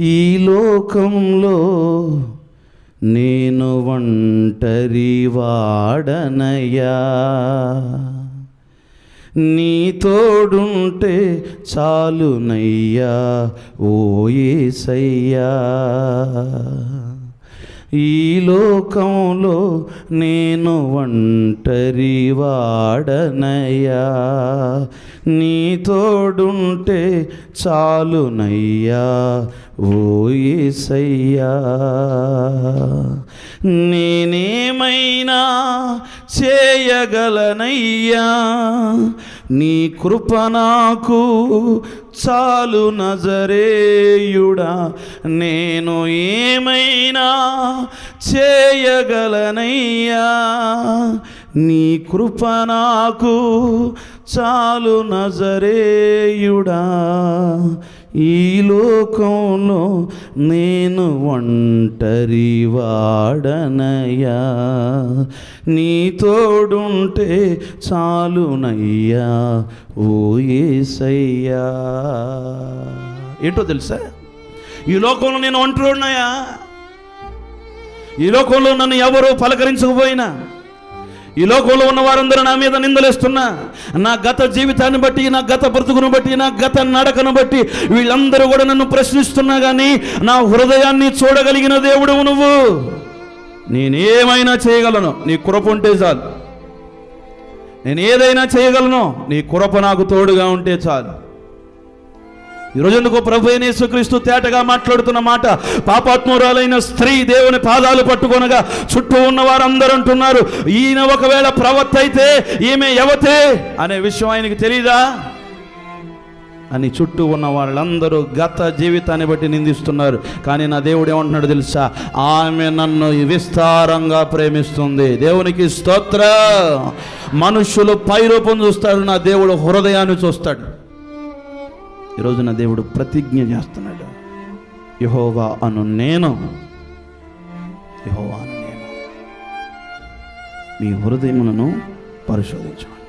ఈ లోకంలో నేను ఒంటరి వాడనయ్యా. నీ తోడుంటే చాలునయ్యా ఓ ఈ లోకంలో నేను ఒంటరి వాడనయ్యా. నీ తోడుంటే చాలునయ్యా ఓయేసయ్యా నేనేమైనా చేయగలనయ్యా. నీ కృప నాకు చాలు నజరేయుడా. నేను ఏమైనా చేయగలనయ్యా? నీ కృప నాకు చాలు నజరేయుడా. ఈ లోకంలో నేను ఒంటరి వాడనయ్యా. నీ తోడుంటే చాలునయ్యా ఓ ఏసయ్యా. ఏంటో తెలుసా? ఈ లోకంలో నేను ఒంటరిన్నాయా ఈ లోకంలో నన్ను ఎవరు పలకరించకపోయినా ఈ లోకంలో ఉన్న వారందరూ నా మీద నిందలేస్తున్నా. నా గత జీవితాన్ని బట్టి నా గత బ్రతుకును బట్టి నా గత నడకను బట్టి వీళ్ళందరూ కూడా నన్ను ప్రశ్నిస్తున్నా కానీ నా హృదయాన్ని చూడగలిగిన దేవుడు నువ్వు. నేనేమైనా చేయగలను? నీ కృప ఉంటే చాలు. నేను ఏదైనా చేయగలను? నీ కృప నాకు తోడుగా ఉంటే చాలు. ఈరోజు ఎందుకు ప్రభు యేసుక్రీస్తు తేటగా మాట్లాడుతున్న మాట? పాపాత్మురాలైన స్త్రీ దేవుని పాదాలు పట్టుకొనగా చుట్టూ ఉన్న వారందరూ అంటున్నారు ఈయన ఒకవేళ ప్రవక్త అయితే ఈమె ఎవతే అనే విషయం ఆయనకి తెలీదా? అని చుట్టూ ఉన్న వాళ్ళందరూ గత జీవితాన్ని బట్టి నిందిస్తున్నారు. కానీ నా దేవుడు ఏమంటున్నాడు తెలుసా? ఆమె నన్ను విస్తారంగా ప్రేమిస్తుంది. దేవునికి స్తోత్ర. మనుషులు పైరూపం చూస్తాడు నా దేవుడు హృదయాన్ని చూస్తాడు. ఈరోజు నా దేవుడు ప్రతిజ్ఞ చేస్తున్నాడు. యహోవా అను నేను యహోవా అను నేను మీ హృదయములను పరిశోధించండి